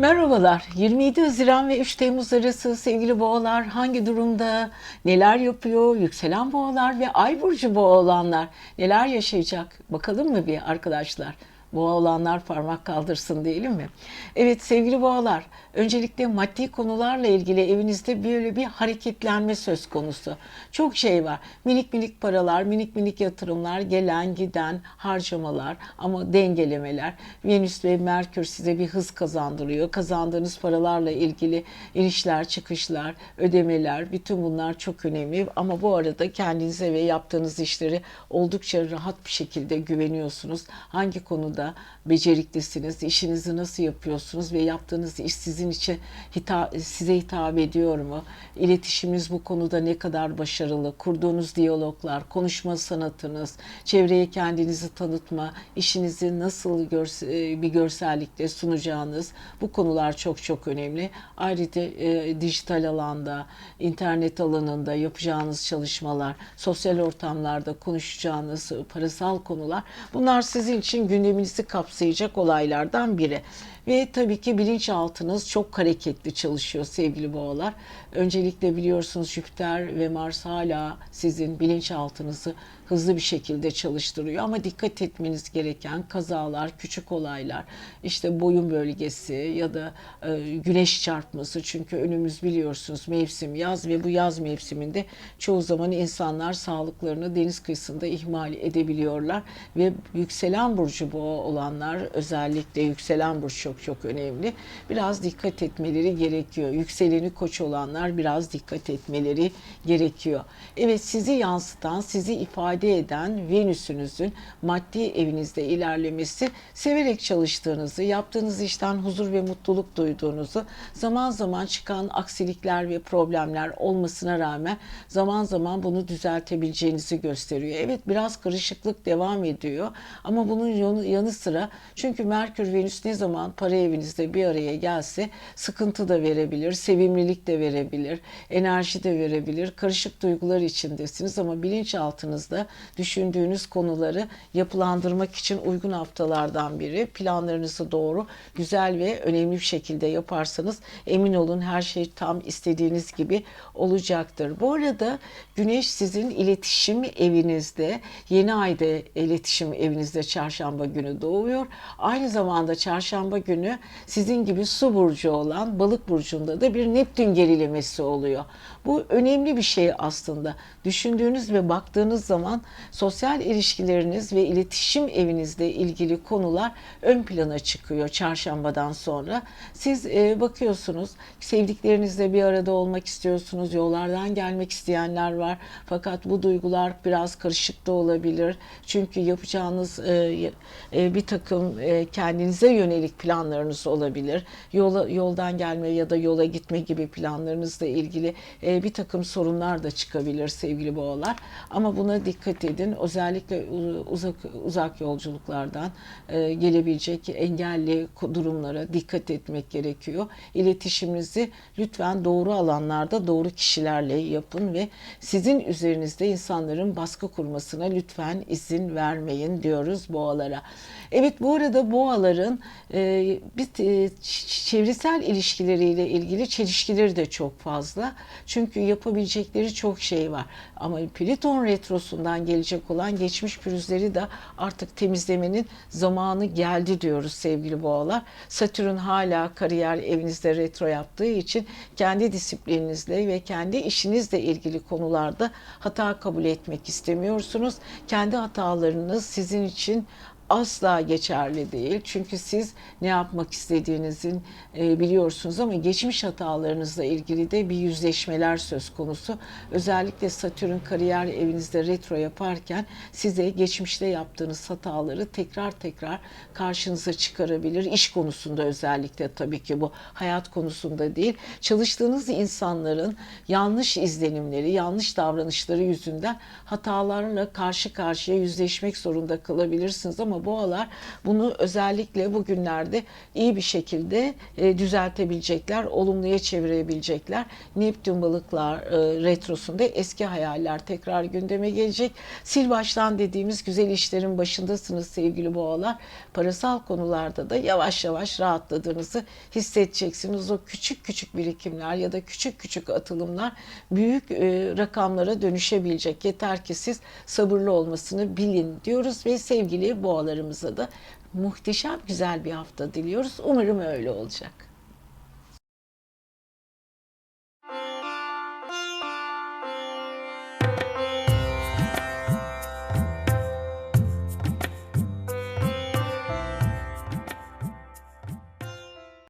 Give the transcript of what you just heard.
Merhabalar. 27 Haziran ve 3 Temmuz arası sevgili boğalar hangi durumda, neler yapıyor, yükselen boğalar ve ay burcu boğa olanlar neler yaşayacak? Bakalım mı bir arkadaşlar? Boğa olanlar parmak kaldırsın diyelim mi? Evet sevgili boğalar, öncelikle maddi konularla ilgili evinizde böyle bir hareketlenme söz konusu. Çok şey var. Minik minik paralar, minik minik yatırımlar, gelen giden harcamalar ama dengelemeler. Venüs ve Merkür size bir hız kazandırıyor. Kazandığınız paralarla ilgili inişler, çıkışlar, ödemeler, bütün bunlar çok önemli. Ama bu arada kendinize ve yaptığınız işleri oldukça rahat bir şekilde güveniyorsunuz. Hangi konuda beceriklisiniz, işinizi nasıl yapıyorsunuz ve yaptığınız iş sizin için hita, size hitap ediyor mu? İletişiminiz bu konuda ne kadar başarılı? Kurduğunuz diyaloglar, konuşma sanatınız, çevreye kendinizi tanıtma, işinizi nasıl görse, bir görsellikle sunacağınız bu konular çok çok önemli. Ayrıca e, dijital alanda, internet alanında yapacağınız çalışmalar, sosyal ortamlarda konuşacağınız parasal konular bunlar sizin için gündeminizi kapsayacak olaylardan biri. Ve tabii ki bilinçaltınız çok hareketli çalışıyor sevgili boğalar. Öncelikle biliyorsunuz Jüpiter ve Mars hala sizin bilinçaltınızı hızlı bir şekilde çalıştırıyor. Ama dikkat etmeniz gereken kazalar, küçük olaylar, işte boyun bölgesi ya da e, güneş çarpması. Çünkü önümüz biliyorsunuz mevsim yaz ve bu yaz mevsiminde çoğu zaman insanlar sağlıklarını deniz kıyısında ihmal edebiliyorlar. Ve yükselen burcu boğa olanlar özellikle yükselen burç çok çok önemli. Biraz dikkat etmeleri gerekiyor. Yükseleni koç olanlar biraz dikkat etmeleri gerekiyor. Evet sizi yansıtan, sizi ifade eden Venüs'ünüzün maddi evinizde ilerlemesi severek çalıştığınızı, yaptığınız işten huzur ve mutluluk duyduğunuzu, zaman zaman çıkan aksilikler ve problemler olmasına rağmen zaman zaman bunu düzeltebileceğinizi gösteriyor. Evet biraz karışıklık devam ediyor ama bunun yanı sıra çünkü Merkür Venüs ne zaman para evinizde bir araya gelse sıkıntı da verebilir, sevimlilik de verebilir, enerji de verebilir. Karışık duygular içindesiniz ama bilinçaltınızda düşündüğünüz konuları yapılandırmak için uygun haftalardan biri. Planlarınızı doğru, güzel ve önemli bir şekilde yaparsanız emin olun her şey tam istediğiniz gibi olacaktır. Bu arada Güneş sizin iletişim evinizde, yeni ayda iletişim evinizde çarşamba günü doğuyor. Aynı zamanda çarşamba günü sizin gibi su burcu olan balık burcunda da bir Neptün gerilemesi oluyor. Bu önemli bir şey aslında. Düşündüğünüz ve baktığınız zaman sosyal ilişkileriniz ve iletişim evinizle ilgili konular ön plana çıkıyor çarşambadan sonra. Siz e, bakıyorsunuz sevdiklerinizle bir arada olmak istiyorsunuz. Yollardan gelmek isteyenler var. Fakat bu duygular biraz karışık da olabilir. Çünkü yapacağınız e, e, bir takım kendinize yönelik planlarınız olabilir. Yola, yoldan gelme ya da yola gitme gibi planlarınızla ilgili bir takım sorunlar da çıkabilir sevgili boğalar. Ama buna dikkat edin. Özellikle uzak uzak yolculuklardan e, gelebilecek engelli durumlara dikkat etmek gerekiyor. İletişiminizi lütfen doğru alanlarda doğru kişilerle yapın ve sizin üzerinizde insanların baskı kurmasına lütfen izin vermeyin diyoruz boğalara. Evet bu arada boğaların e, bir e, çevresel ilişkileriyle ilgili çelişkileri de çok fazla. Çünkü yapabilecekleri çok şey var. Ama Plüton retrosundan gelecek olan geçmiş pürüzleri de artık temizlemenin zamanı geldi diyoruz sevgili boğalar. Satürn hala kariyer evinizde retro yaptığı için kendi disiplininizle ve kendi işinizle ilgili konularda hata kabul etmek istemiyorsunuz. Kendi hatalarınız sizin için asla geçerli değil. Çünkü siz ne yapmak istediğinizin e, biliyorsunuz ama geçmiş hatalarınızla ilgili de bir yüzleşmeler söz konusu. Özellikle Satürn kariyer evinizde retro yaparken size geçmişte yaptığınız hataları tekrar tekrar karşınıza çıkarabilir. İş konusunda özellikle tabii ki bu hayat konusunda değil. Çalıştığınız insanların yanlış izlenimleri, yanlış davranışları yüzünden hatalarla karşı karşıya yüzleşmek zorunda kalabilirsiniz ama ama boğalar bunu özellikle bugünlerde iyi bir şekilde e, düzeltebilecekler, olumluya çevirebilecekler. Neptün balıklar e, retrosunda eski hayaller tekrar gündeme gelecek. Sil baştan dediğimiz güzel işlerin başındasınız sevgili boğalar. Parasal konularda da yavaş yavaş rahatladığınızı hissedeceksiniz. O küçük küçük birikimler ya da küçük küçük atılımlar büyük e, rakamlara dönüşebilecek. Yeter ki siz sabırlı olmasını bilin diyoruz ve sevgili boğalarımıza da muhteşem güzel bir hafta diliyoruz. Umarım öyle olacak.